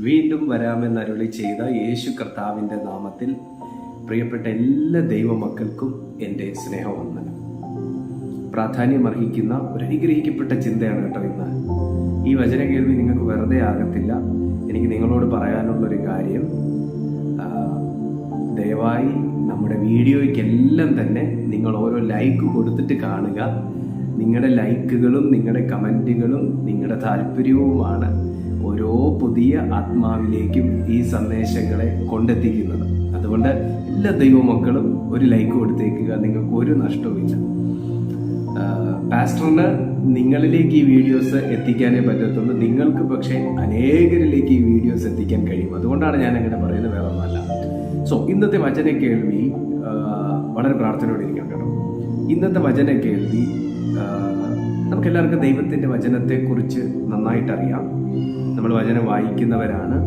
വീണ്ടും വരാമെന്നരുളി ചെയ്ത യേശു കർത്താവിന്റെ നാമത്തിൽ പ്രിയപ്പെട്ട എല്ലാ ദൈവമക്കൾക്കും എന്റെ സ്നേഹവന്ദനം. പ്രാധാന്യമർഹിക്കുന്ന ഒരു അനുഗ്രഹിക്കപ്പെട്ട ചിന്തയാണ് കേട്ടോ ഇന്ന്. ഈ വചന കേൾവി നിങ്ങൾക്ക് വെറുതെ ആകത്തില്ല. എനിക്ക് നിങ്ങളോട് പറയാനുള്ളൊരു കാര്യം ദയവായി നമ്മുടെ വീഡിയോയ്ക്കെല്ലാം തന്നെ നിങ്ങൾ ഓരോ ലൈക്ക് കൊടുത്തിട്ട് കാണുക. നിങ്ങളുടെ ലൈക്കുകളും നിങ്ങളുടെ കമന്റുകളും നിങ്ങളുടെ താല്പര്യവുമാണ് ഓരോ പുതിയ ആത്മാവിലേക്കും ഈ സന്ദേശങ്ങളെ കൊണ്ടെത്തിക്കുന്നത്. അതുകൊണ്ട് എല്ലാ ദൈവമക്കളും ഒരു ലൈക്ക് കൊടുത്തേക്കുക നിങ്ങൾക്ക് ഒരു നഷ്ടവുമില്ല പാസ്റ്ററിന് നിങ്ങളിലേക്ക് ഈ വീഡിയോസ് എത്തിക്കാനേ പറ്റത്തുള്ളൂ. നിങ്ങൾക്ക് പക്ഷേ അനേകരിലേക്ക് ഈ വീഡിയോസ് എത്തിക്കാൻ കഴിയും. അതുകൊണ്ടാണ് ഞാൻ അങ്ങനെ പറയുന്നത് വേറെ ഒന്നല്ല സോ ഇന്നത്തെ വചന കേൾവി വളരെ പ്രാർത്ഥനയോടെ ഇരിക്കണം കേട്ടോ. ഇന്നത്തെ വചന കേൾവി നമുക്ക് എല്ലാവർക്കും ദൈവത്തിന്റെ വചനത്തെക്കുറിച്ച് നന്നായിട്ടറിയാം. നമ്മൾ വചനം വായിക്കുന്നവരാണ്.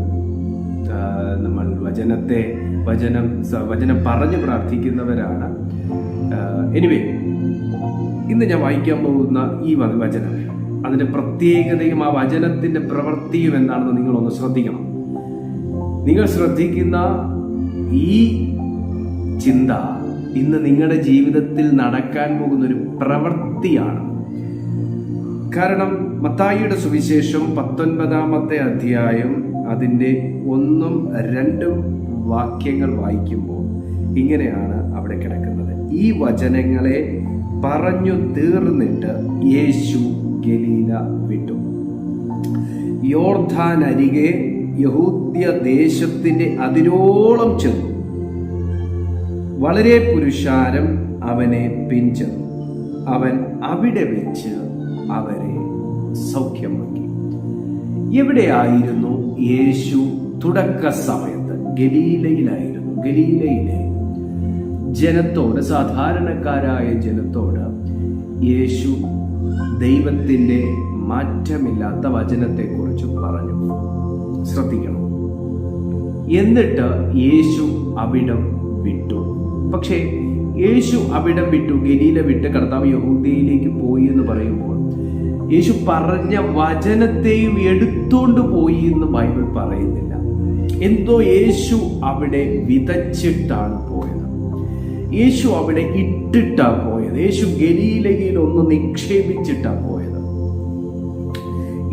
നമ്മൾ വചനത്തെ വചനം വചനം പറഞ്ഞ് പ്രാർത്ഥിക്കുന്നവരാണ്. എനിവേ ഇന്ന് ഞാൻ വായിക്കാൻ പോകുന്ന ഈ വചനം അതിന്റെ പ്രത്യേകതയും ആ വചനത്തിന്റെ പ്രവൃത്തിയും എന്താണെന്ന് നിങ്ങളൊന്ന് ശ്രദ്ധിക്കണം. നിങ്ങൾ ശ്രദ്ധിക്കുന്ന ഈ ചിന്ത ഇന്ന് നിങ്ങളുടെ ജീവിതത്തിൽ നടക്കാൻ പോകുന്ന ഒരു പ്രവൃത്തിയാണ്. കാരണം മത്തായിയുടെ സുവിശേഷം പത്തൊൻപതാമത്തെ അധ്യായം അതിന്റെ ഒന്നും രണ്ടും വാക്യങ്ങൾ വായിക്കുമ്പോൾ ഇങ്ങനെയാണ് അവിടെ കിടക്കുന്നത്. ഈ വചനങ്ങളെ പറഞ്ഞു തീർന്നിട്ട് യേശു ഗലീല വിട്ടു. യോർധാനരികെ യഹൂദ്യ ദേശത്തിന്റെ അതിരോളം ചെന്നു. വളരെ പുരുഷാരം അവനെ പിഞ്ചെന്നു. അവൻ അവിടെ വെച്ച് അവരെ സൗഖ്യമാക്കി. എവിടെയായിരുന്നു യേശു തുടക്ക സമയത്ത്? ഗലീലയിലായിരുന്നു. ഗലീലയിലെ ജനത്തോട് സാധാരണക്കാരായ ജനത്തോട് യേശു ദൈവത്തിന്റെ മാറ്റമില്ലാത്ത വചനത്തെക്കുറിച്ച് പറഞ്ഞു. ശ്രദ്ധിക്കണം. എന്നിട്ട് യേശു അവിടം വിട്ടു. പക്ഷേ യേശു അവിടം വിട്ടു ഗലീല വിട്ട് കർത്താവ് യഹൂദയിലേക്ക് പോയി എന്ന് പറയുമ്പോൾ യേശു പറഞ്ഞ വചനത്തെയും എടുത്തുകൊണ്ട് പോയി എന്ന് ബൈബിൾ പറയുന്നില്ല. എന്തോ യേശു അവിടെ വിതച്ചിട്ടാണ് പോയത്. യേശു അവിടെ ഇട്ടിട്ടാ പോയത്. യേശു ഗലീലയിൽ ഒന്ന് നിക്ഷേപിച്ചിട്ടാ പോയത്.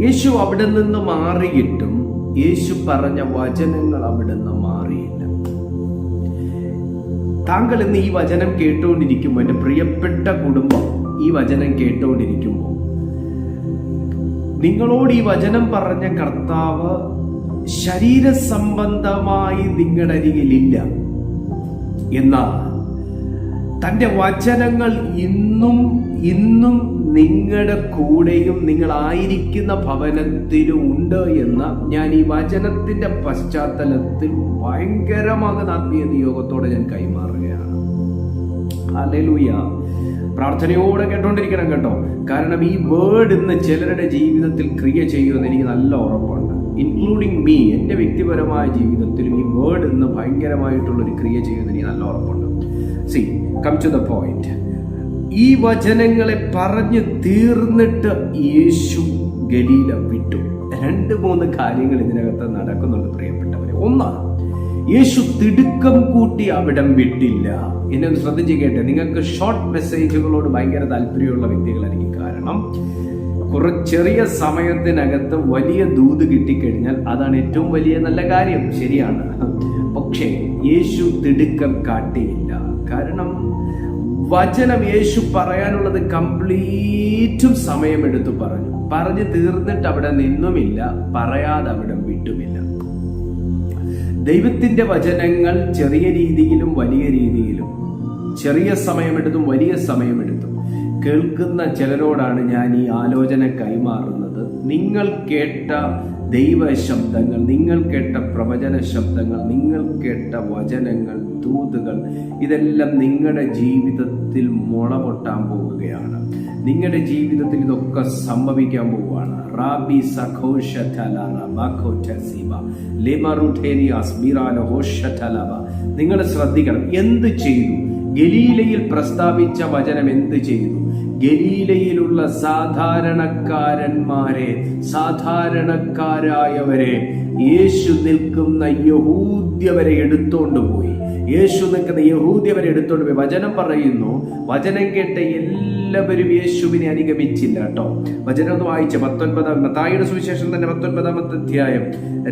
യേശു അവിടെ നിന്ന് മാറിയിട്ടും യേശു പറഞ്ഞ വചനങ്ങൾ അവിടെ നിന്ന് താങ്കൾ ഇന്ന് ഈ വചനം കേട്ടുകൊണ്ടിരിക്കുമ്പോൾ എന്റെ പ്രിയപ്പെട്ട കുടുംബം ഈ വചനം കേട്ടുകൊണ്ടിരിക്കുമ്പോൾ നിങ്ങളോട് ഈ വചനം പറഞ്ഞ കർത്താവ് ശരീര സംബന്ധമായി നിങ്ങളുടെ അരികിലില്ല. എന്നാൽ തന്റെ വചനങ്ങൾ ഇന്നും ഇന്നും നിങ്ങളുടെ കൂടെയും നിങ്ങളായിരിക്കുന്ന ഭവനത്തിലും ഉണ്ട് എന്ന് ഞാൻ ഈ വചനത്തിന്റെ പശ്ചാത്തലത്തിൽ ഭയങ്കരമാകുന്ന ആത്മീയ നിയോഗത്തോടെ ഞാൻ കൈമാറുകയാണ്. അലലുയ പ്രാർത്ഥനയോടെ കേട്ടോണ്ടിരിക്കണം കേട്ടോ. കാരണം ഈ വേർഡ് ഇന്ന് ചിലരുടെ ജീവിതത്തിൽ ക്രിയ ചെയ്യുമെന്ന് എനിക്ക് നല്ല ഉറപ്പുണ്ട്. ഇൻക്ലൂഡിങ് മീ എന്റെ വ്യക്തിപരമായ ജീവിതത്തിലും ഈ വേർഡ് ഇന്ന് ഭയങ്കരമായിട്ടുള്ളൊരു ക്രിയ ചെയ്യുമെന്ന് എനിക്ക് നല്ല ഉറപ്പുണ്ട്. See come to the point ഈ വചനങ്ങളെ പറഞ്ഞു തീർന്നിട്ട് യേശു ഗലീല വിട്ടു. രണ്ട് മൂന്ന് കാര്യങ്ങൾ ഇതിനകത്ത് നടക്കുന്നുണ്ട് പ്രിയപ്പെട്ടവരെ. ഒന്ന് യേശു തിടുക്കം കൂട്ടി അവിടം വിട്ടില്ല. എന്നെ ഒന്ന് ശ്രദ്ധിച്ച് കേട്ടെ. നിങ്ങൾക്ക് ഷോർട്ട് മെസ്സേജുകളോട് ഭയങ്കര താല്പര്യമുള്ള വ്യക്തികളായിരിക്കും. കാരണം കുറ ചെറിയ സമയത്തിനകത്ത് വലിയ ദൂത് കിട്ടിക്കഴിഞ്ഞാൽ അതാണ് ഏറ്റവും വലിയ നല്ല കാര്യം. ശരിയാണ്. പക്ഷേ യേശു തിടുക്കം കാട്ടിയില്ല. കാരണം വചനം യേശു പറയാനുള്ളത് കംപ്ലീറ്റും സമയമെടുത്തു പറഞ്ഞു. പറഞ്ഞു തീർന്നിട്ട് അവിടെ നിന്നുമില്ല പറയാതെ അവിടെ വിട്ടുമില്ല. ദൈവത്തിന്റെ വചനങ്ങൾ ചെറിയ രീതിയിലും വലിയ രീതിയിലും ചെറിയ സമയമെടുത്തും വലിയ സമയമെടുത്തും. കേൾക്കുന്ന ചിലരോടാണ് ഞാൻ ഈ ആലോചന കൈമാറുന്നത്. നിങ്ങൾ കേട്ട ദൈവ ശബ്ദങ്ങൾ നിങ്ങൾ കേട്ട പ്രവചന ശബ്ദങ്ങൾ നിങ്ങൾ കേട്ട വചനങ്ങൾ ദൂതുകൾ ഇതെല്ലാം നിങ്ങളുടെ ജീവിതത്തിൽ മുളപൊട്ടാൻ പോവുകയാണ്. നിങ്ങളുടെ ജീവിതത്തിൽ ഇതൊക്കെ സംഭവിക്കാൻ പോവുകയാണ്. റാബി നിങ്ങൾ ശ്രദ്ധിക്കണം എന്ത് ചെയ്തു? ഗലീലയിൽ പ്രസ്താവിച്ച വചനം എന്ത് ചെയ്തു? ഗലീലയിലുള്ള സാധാരണക്കാരന്മാരെ സാധാരണക്കാരായവരെ യേശു നിൽക്കുന്ന യഹൂദ്യവരെ എടുത്തോണ്ട് പോയി. യേശു നിൽക്കുന്ന യഹൂദ്യവരെ എടുത്തോണ്ട് പോയി. വചനം പറയുന്നു വചനം കേട്ട എല്ലാവരും യേശുവിനെ അനുഗമിച്ചില്ല കേട്ടോ. വചനം ഒന്ന് വായിച്ച പത്തൊൻപതാം മത്തായിയുടെ സുവിശേഷം തന്നെ പത്തൊൻപതാമത്തെ അധ്യായം.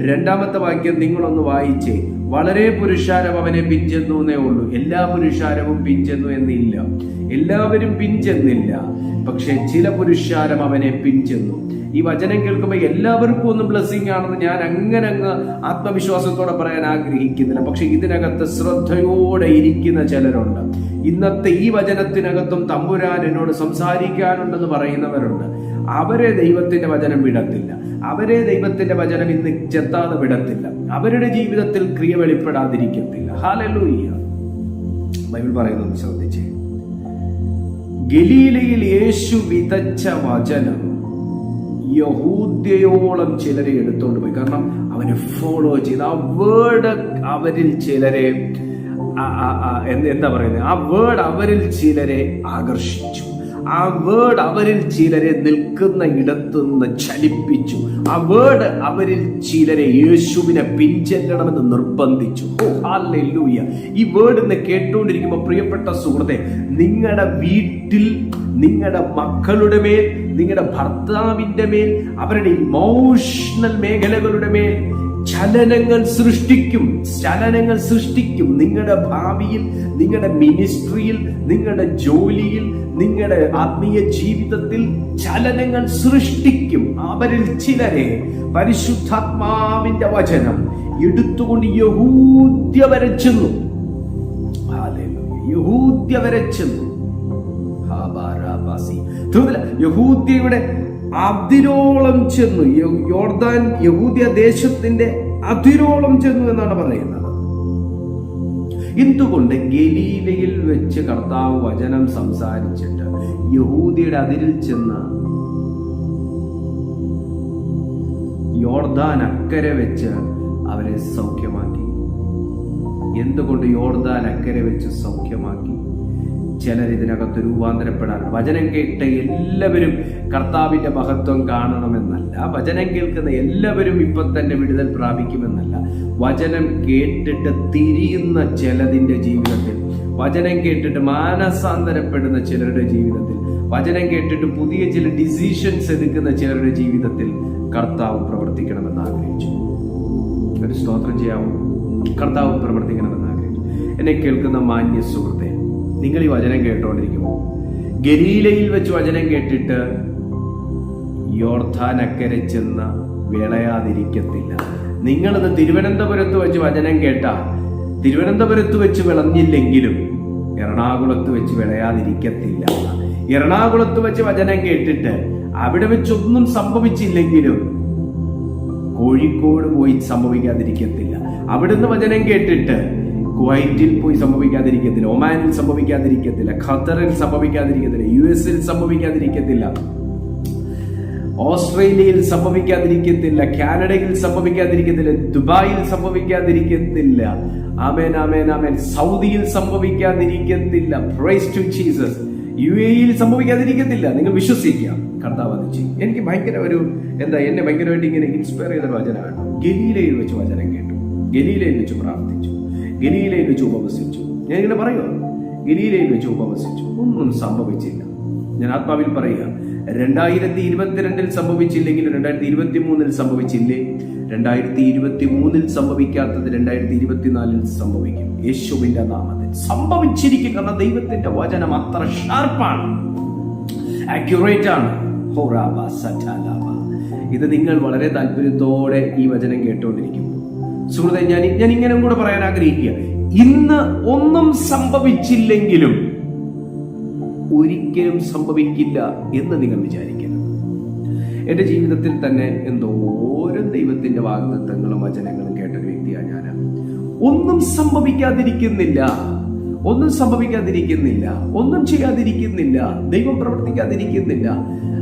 രണ്ടാമത്തെ വാക്യം നിങ്ങളൊന്ന് വായിച്ചേ. വളരെ പുരുഷാരം അവനെ പിഞ്ചെന്നു എന്നേ ഉള്ളൂ. എല്ലാ പുരുഷാരവും പിഞ്ചെന്നു എന്നില്ല. എല്ലാവരും പിൻചെന്നില്ല. പക്ഷെ ചില പുരുഷാരം അവനെ പിൻചെന്നു. ഈ വചനം കേൾക്കുമ്പോൾ എല്ലാവർക്കും ഒന്ന് ബ്ലെസ്സിങ് ആണെന്ന് ഞാൻ അങ്ങനെ അങ്ങ് ആത്മവിശ്വാസത്തോടെ പറയാൻ ആഗ്രഹിക്കുന്നില്ല. പക്ഷെ ഇതിനകത്ത് ശ്രദ്ധയോടെ ഇരിക്കുന്ന ചിലരുണ്ട്. ഇന്നത്തെ ഈ വചനത്തിനകത്തും തമ്പുരാൻ എന്നോട് സംസാരിക്കാനുണ്ടെന്ന് പറയുന്നവരുണ്ട്. അവരെ ദൈവത്തിന്റെ വചനം വിടത്തില്ല. അവരെ ദൈവത്തിന്റെ വചനം ഇന്ന് ചെത്താതെ വിടത്തില്ല. അവരുടെ ജീവിതത്തിൽ ക്രിയ വെളിപ്പെടാതിരിക്കത്തില്ല. ഹാലലൂയ്യ ബൈബിൾ പറയുന്നത് ശ്രദ്ധിച്ചേ. ഗലീലയിൽ യേശു വിതച്ച വചനം യഹൂദ്യയോളം ചിലരെ എടുത്തോണ്ട് പോയി. കാരണം അവനെ ഫോളോ ചെയ്ത് ആ വേർഡ് അവരിൽ ചിലരെ എന്താ പറയുന്നത് ആ വേർഡ് അവരിൽ ചിലരെ ആകർഷിച്ചു. ആ വേർഡ് അവരിൽ ചിലരെ നിൽക്കുന്ന ഇടത്തുനിന്ന് ചലിപ്പിച്ചു. ആ വേർഡ് അവരിൽ ചിലരെ യേശുവിനെ പിൻചെല്ലണമെന്ന് നിർബന്ധിച്ചു. ഈ വേർഡ് ഇന്ന് കേട്ടുകൊണ്ടിരിക്കുമ്പോൾ പ്രിയപ്പെട്ട സുഹൃത്തെ നിങ്ങളുടെ വീട്ടിൽ നിങ്ങളുടെ മക്കളുടെ മേൽ നിങ്ങളുടെ ഭർത്താവിന്റെ മേൽ അവരുടെ ഇമോഷണൽ മേഖലകളുടെ മേൽ ചലനങ്ങൾ സൃഷ്ടിക്കും ചലനങ്ങൾ സൃഷ്ടിക്കും. നിങ്ങളുടെ ഭാവിയിൽ നിങ്ങളുടെ മിനിസ്ട്രിയിൽ നിങ്ങളുടെ ജോലിയിൽ നിങ്ങളുടെ ആത്മീയ ജീവിതത്തിൽ ചലനങ്ങൾ സൃഷ്ടിക്കും. അവരിൽ ചിലരെ പരിശുദ്ധാത്മാവിന്റെ വചനം എടുത്തുകൊണ്ട് യഹൂദ്യ വരച്ചെന്നു യഹൂദ്യ വരച്ചെന്നു. യഹൂദ്യയുടെ അതിരോളം ചെന്നു. യോർദാൻ യഹൂദ്യ ദേശത്തിന്റെ അതിരോളം ചെന്നു എന്നാണ് പറയുന്നത്. എന്തുകൊണ്ട് ഗലീലയിൽ വെച്ച് കർത്താവ് വചനം സംസാരിച്ചിട്ട് യഹൂദിയുടെ അതിരിൽ ചെന്ന് യോർദാൻ അക്കരെ വെച്ച് അവരെ സൗഖ്യമാക്കി? എന്തുകൊണ്ട് യോർദാൻ അക്കരെ വെച്ച് സൗഖ്യമാക്കി? ചിലർ ഇതിനകത്ത് രൂപാന്തരപ്പെടാറുണ്ട്. വചനം കേട്ട എല്ലാവരും കർത്താവിന്റെ മഹത്വം കാണണമെന്നല്ല. വചനം കേൾക്കുന്ന എല്ലാവരും ഇപ്പം തന്നെ വിടുതൽ പ്രാപിക്കുമെന്നല്ല. വചനം കേട്ടിട്ട് തിരിയുന്ന ചിലതിന്റെ ജീവിതത്തിൽ വചനം കേട്ടിട്ട് മാനസാന്തരപ്പെടുന്ന ചിലരുടെ ജീവിതത്തിൽ വചനം കേട്ടിട്ട് പുതിയ ചില ഡിസിഷൻസ് എടുക്കുന്ന ചിലരുടെ ജീവിതത്തിൽ കർത്താവ് പ്രവർത്തിക്കണമെന്ന് ആഗ്രഹിച്ചു. ഒരു സ്തോത്രം ചെയ്യാമോ? കർത്താവ് പ്രവർത്തിക്കണമെന്ന് ആഗ്രഹിച്ചു. എന്നെ കേൾക്കുന്ന മാന്യ സുഹൃത്തെ നിങ്ങൾ ഈ വചനം കേട്ടോണ്ടിരിക്കുമോ? ഗലീലയിൽ വെച്ച് വചനം കേട്ടിട്ട് യോർധാനക്കരെ ചെന്ന് വിളയാതിരിക്കത്തില്ല. നിങ്ങളിത് തിരുവനന്തപുരത്ത് വെച്ച് വചനം കേട്ടാൽ തിരുവനന്തപുരത്ത് വെച്ച് വിളഞ്ഞില്ലെങ്കിലും എറണാകുളത്ത് വെച്ച് വിളയാതിരിക്കത്തില്ല. എറണാകുളത്ത് വെച്ച് വചനം കേട്ടിട്ട് അവിടെ വെച്ചൊന്നും സംഭവിച്ചില്ലെങ്കിലും കോഴിക്കോട് പോയി സംഭവിക്കാതിരിക്കത്തില്ല. അവിടുന്ന് വചനം കേട്ടിട്ട് കുവൈറ്റിൽ പോയി സംഭവിക്കാതിരിക്കത്തില്ല ഒമാനിൽ സംഭവിക്കാതിരിക്കത്തില്ല ഖത്തറിൽ സംഭവിക്കാതിരിക്കത്തില്ല യു എസിൽ സംഭവിക്കാതിരിക്കത്തില്ല ഓസ്ട്രേലിയയിൽ സംഭവിക്കാതിരിക്കത്തില്ല കാനഡയിൽ സംഭവിക്കാതിരിക്കത്തില്ല ദുബായിൽ സംഭവിക്കാതിരിക്കത്തില്ല ആമേൻ ആമേൻ ആമേൻ. സൗദിയിൽ സംഭവിക്കാതിരിക്കത്തില്ല. പ്രൈസ് ടു ജീസസ് യു എയിൽ സംഭവിക്കാതിരിക്കത്തില്ല. നിങ്ങൾ വിശ്വസിക്കുക. കർത്താവ് എനിക്ക് ഭയങ്കര ഒരു എന്താ എന്നെ ഭയങ്കരമായിട്ട് ഇങ്ങനെ ഇൻസ്പയർ ചെയ്ത വചനമാണ്. ഗലീലയിൽ വെച്ച് വചനം കേട്ടു. ഗലീലയിൽ വെച്ച് പ്രാർത്ഥിച്ചു. ഗലീലയിൽ വെച്ച് ഞാൻ ഇങ്ങനെ പറയുക ഗിനിയിലേക്ക് വെച്ച് ഒന്നും സംഭവിച്ചില്ല. ഞാൻ ആത്മാവിൽ പറയുക രണ്ടായിരത്തി ഇരുപത്തിരണ്ടിൽ സംഭവിച്ചില്ലെങ്കിൽ രണ്ടായിരത്തി ഇരുപത്തി മൂന്നിൽ സംഭവിച്ചില്ലേ? രണ്ടായിരത്തി ഇരുപത്തി മൂന്നിൽ സംഭവിക്കാത്തത് രണ്ടായിരത്തി ഇരുപത്തിനാലിൽ സംഭവിക്കും. യേശുവിന്റെ നാമത്തിൽ സംഭവിച്ചിരിക്കും കാരണം ദൈവത്തിന്റെ വചനം അത്ര ഷാർപ്പാണ്. ആക്യുറേറ്റ് ആണ്. ഇത് നിങ്ങൾ വളരെ താല്പര്യത്തോടെ ഈ വചനം കേട്ടുകൊണ്ടിരിക്കും സുഹൃത്തെ ഞാൻ ഞാൻ ഇങ്ങനെ കൂടെ പറയാൻ ആഗ്രഹിക്കുക. ഇന്ന് ഒന്നും സംഭവിച്ചില്ലെങ്കിലും ഒരിക്കലും സംഭവിക്കില്ല എന്ന് നിങ്ങൾ വിചാരിക്കരുത്. എന്റെ ജീവിതത്തിൽ തന്നെ എന്തോ ഓരോ ദൈവത്തിന്റെ വാഗ്ദത്തങ്ങളും വചനങ്ങളും കേട്ട ഒരു വ്യക്തിയാണ് ഞാൻ ഒന്നും സംഭവിക്കാതിരിക്കുന്നില്ല. ഒന്നും സംഭവിക്കാതിരിക്കുന്നില്ല. ഒന്നും ചെയ്യാതിരിക്കുന്നില്ല. ദൈവം പ്രവർത്തിക്കാതിരിക്കുന്നില്ല.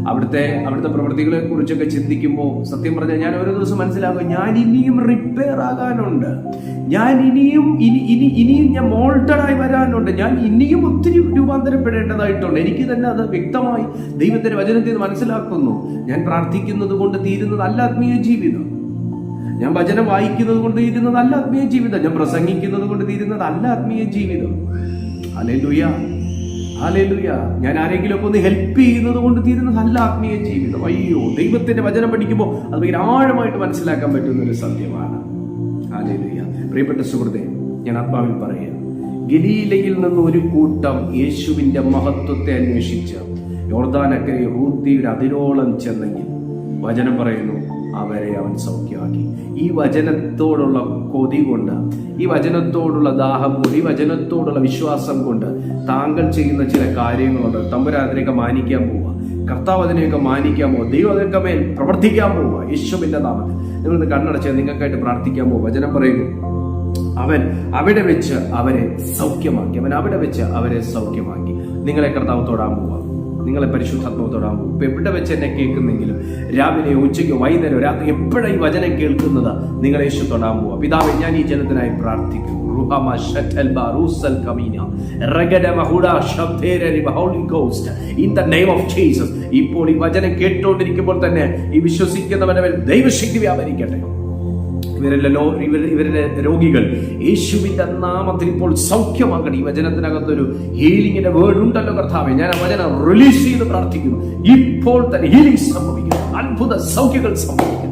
അവിടുത്തെ അവിടുത്തെ പ്രവൃത്തികളെ കുറിച്ചൊക്കെ ചിന്തിക്കുമ്പോൾ സത്യം പറഞ്ഞാൽ ഞാൻ ഓരോ ദിവസം മനസ്സിലാക്കും ഞാൻ ഇനിയും റിപ്പയർ ആകാനുണ്ട്. ഞാൻ ഇനിയും ഇനി ഇനി ഇനിയും ഞാൻ മോൾട്ടഡായി വരാനുണ്ട്. ഞാൻ ഇനിയും ഒത്തിരി രൂപാന്തരപ്പെടേണ്ടതായിട്ടുണ്ട്. എനിക്ക് തന്നെ അത് വ്യക്തമായി ദൈവത്തിന്റെ വചനത്തിൽ മനസ്സിലാക്കുന്നു. ഞാൻ പ്രാർത്ഥിക്കുന്നത് കൊണ്ട് തീരുന്നതല്ല ആത്മീയ ജീവിതം. ഞാൻ വചനം വായിക്കുന്നത് കൊണ്ട് തീരുന്നതല്ല ആത്മീയ ജീവിതം. ഞാൻ പ്രസംഗിക്കുന്നത് കൊണ്ട് തീരുന്നതല്ല ആത്മീയ ജീവിതം. അലേലുയ അലേലുയ ഞാൻ ആരെങ്കിലും ഒക്കെ ഒന്ന് ഹെൽപ്പ് ചെയ്യുന്നത് കൊണ്ട് തീരുന്നതല്ല ആത്മീയ ജീവിതം. അയ്യോ ദൈവത്തിന്റെ വചനം പഠിക്കുമ്പോൾ അത് ആഴമായിട്ട് മനസ്സിലാക്കാൻ പറ്റുന്ന ഒരു സത്യമാണ്. അലേലുയ പ്രിയപ്പെട്ട സുഹൃത്തെ ഞാൻ ആത്മാവിൽ പറയുക ഗലീലയിൽ നിന്ന് ഒരു കൂട്ടം യേശുവിന്റെ മഹത്വത്തെ അന്വേഷിച്ച് യോർദാനക്കരെ ഹൂത്തിയുടെ അതിരോളം ചെന്നെങ്കിൽ വചനം പറയുന്നു അവരെ അവൻ സൗഖ്യമാക്കി. ഈ വചനത്തോടുള്ള കൊതി കൊണ്ട് ഈ വചനത്തോടുള്ള ദാഹം കൊണ്ട് ഈ വചനത്തോടുള്ള വിശ്വാസം കൊണ്ട് താങ്കൾ ചെയ്യുന്ന ചില കാര്യങ്ങളുണ്ട്. തമ്പുരാതിനെയൊക്കെ മാനിക്കാൻ പോവുക. കർത്താവ് അതിനെയൊക്കെ മാനിക്കാൻ പോവുക. ദൈവം അതിനൊക്കെ മേൽ പ്രവർത്തിക്കാൻ പോവുക. യേശുവിന്റെ നാമത്തിൽ. നിങ്ങൾ കണ്ണടച്ച് നിങ്ങൾക്കായിട്ട് പ്രാർത്ഥിക്കാൻ പോവുക. വചനം പറയുന്നു. അവൻ അവിടെ വെച്ച് അവരെ സൗഖ്യമാക്കി. അവൻ അവിടെ വെച്ച് അവരെ സൗഖ്യമാക്കി. നിങ്ങളെ കർത്താവ് തൊടാൻ പോവുക. നിങ്ങളെ പരിശുദ്ധാത്മാവ് ഇപ്പം എവിടെ വെച്ച് എന്നെ കേൾക്കുന്നെങ്കിലും രാവിലെ ഉച്ചയ്ക്ക് വൈകുന്നേരം രാത്രി എപ്പോഴാണ് ഈ വചനം കേൾക്കുന്നത്? നിങ്ങളെ യേശു തൊടാൻ പോവുക. പിതാവെ ഞാൻ ഈ ജനത്തിനായി holy in name of Jesus. ഇപ്പോൾ ഈ വചനം കേട്ടുകൊണ്ടിരിക്കുമ്പോൾ തന്നെ ഈ വിശ്വസിക്കുന്നവനവൻ ദൈവശക്തി വ്യാപരിക്കട്ടെ. ഇവരെല്ലാം ലോ ഇവർ ഇവരുടെ രോഗികൾ. യേശുവിന്റെ നാമത്തിൽ ഇപ്പോൾ സൗഖ്യമാക്കണം ഈ വചനത്തിനകത്തൊരു ഹീലിംഗിന്റെ വേർഡ് ഉണ്ടല്ലോ കർത്താവെ. ഞാൻ ആ വചനം റിലീസ് ചെയ്ത് പ്രാർത്ഥിക്കുന്നു. ഇപ്പോൾ തന്നെ ഹീലിംഗ് സംഭവിക്കുന്നു. അത്ഭുത സൗഖ്യങ്ങൾ സംഭവിക്കുന്നു.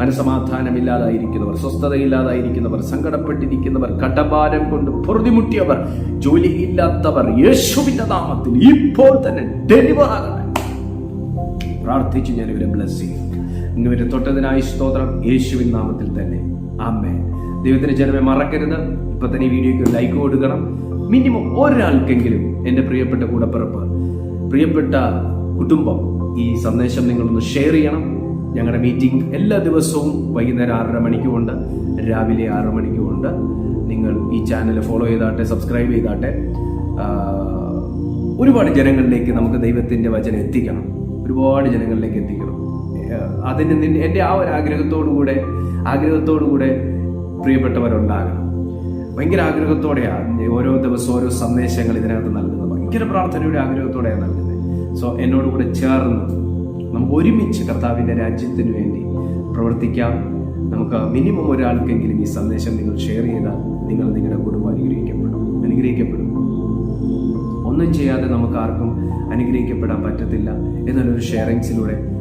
മനസമാധാനമില്ലാതായിരിക്കുന്നവർ സ്വസ്ഥതയില്ലാതായിരിക്കുന്നവർ സങ്കടപ്പെട്ടിരിക്കുന്നവർ കടഭാരം കൊണ്ട് പൊറുതിമുട്ടിയവർ ജോലി ഇല്ലാത്തവർ യേശുവിന്റെ നാമത്തിൽ ഇപ്പോൾ തന്നെ ഡെലിവർ ആകട്ടെ. പ്രാർത്ഥിച്ച് ഞാൻ ഇവരെ ബ്ലസ് ചെയ്യും ഇവരെ തൊട്ടതിനായി സ്തോത്രം യേശുവിൻ നാമത്തിൽ തന്നെ. ആമേ ദൈവത്തിന്റെ ജനമേ മറക്കരുത്. ഇപ്പൊ തന്നെ ഈ വീഡിയോക്ക് ലൈക്ക് കൊടുക്കണം. മിനിമം ഒരാൾക്കെങ്കിലും എന്റെ പ്രിയപ്പെട്ട കൂടപ്പിറപ്പ് പ്രിയപ്പെട്ട കുടുംബം ഈ സന്ദേശം നിങ്ങളൊന്ന് ഷെയർ ചെയ്യണം. ഞങ്ങളുടെ മീറ്റിംഗ് എല്ലാ ദിവസവും വൈകുന്നേരം ആറര മണിക്കുമുണ്ട് രാവിലെ ആറ് മണിക്കുമുണ്ട് നിങ്ങൾ ഈ ചാനൽ ഫോളോ ചെയ്താട്ടെ സബ്സ്ക്രൈബ് ചെയ്താട്ടെ. ഒരുപാട് ജനങ്ങളിലേക്ക് നമുക്ക് ദൈവത്തിന്റെ വചനം എത്തിക്കണം. ഒരുപാട് ജനങ്ങളിലേക്ക് എത്തിക്കണം. അതിന് എന്റെ ആ ഒരു ആഗ്രഹത്തോടുകൂടെ ആഗ്രഹത്തോടുകൂടെ ആഗ്രഹത്തോടു കൂടെ പ്രിയപ്പെട്ടവരുണ്ടാകണം. ഭയങ്കര ആഗ്രഹത്തോടെയാണ് ഓരോ ദിവസവും ഓരോ സന്ദേശങ്ങൾ ഇതിനകത്ത് നൽകുന്നത്. ഭയങ്കര പ്രാർത്ഥനയുടെ ആഗ്രഹത്തോടെയാണ് നൽകുന്നത്. സോ എന്നോടുകൂടെ ചേർന്ന് നമുക്ക് ഒരുമിച്ച് കർത്താവിന്റെ രാജ്യത്തിന് വേണ്ടി പ്രവർത്തിക്കാം. നമുക്ക് മിനിമം ഒരാൾക്കെങ്കിലും ഈ സന്ദേശം നിങ്ങൾ ഷെയർ ചെയ്താൽ നിങ്ങൾ നിങ്ങളുടെ കുടുംബം അനുഗ്രഹിക്കപ്പെടും. അനുഗ്രഹിക്കപ്പെടും. ഒന്നും ചെയ്യാതെ നമുക്ക് ആർക്കും അനുഗ്രഹിക്കപ്പെടാൻ പറ്റത്തില്ല. എന്നുള്ളൊരു ഷെയറിങ്സിലൂടെ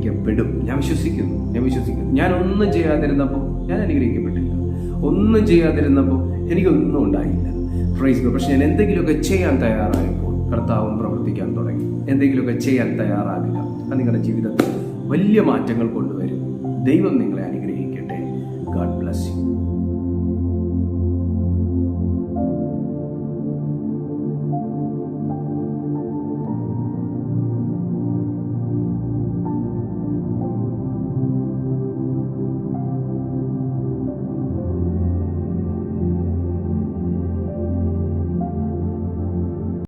അനുഗ്രഹിക്കപ്പെടും. ഞാൻ വിശ്വസിക്കുന്നു ഞാൻ വിശ്വസിക്കുന്നു. ഞാൻ ഒന്നും ചെയ്യാതിരുന്നപ്പോൾ ഞാൻ അനുഗ്രഹിക്കപ്പെട്ടില്ല. ഒന്നും ചെയ്യാതിരുന്നപ്പോൾ എനിക്കൊന്നും ഉണ്ടായില്ല. പ്രൈസ് പക്ഷെ ഞാൻ എന്തെങ്കിലുമൊക്കെ ചെയ്യാൻ തയ്യാറായപ്പോൾ കർത്താവും പ്രവർത്തിക്കാൻ തുടങ്ങി. എന്തെങ്കിലുമൊക്കെ ചെയ്യാൻ തയ്യാറാകില്ല. അത് നിങ്ങളുടെ ജീവിതത്തിൽ വലിയ മാറ്റങ്ങൾ കൊണ്ടുവരും. ദൈവം നിങ്ങളെ അനുഗ്രഹിക്കട്ടെ. God bless you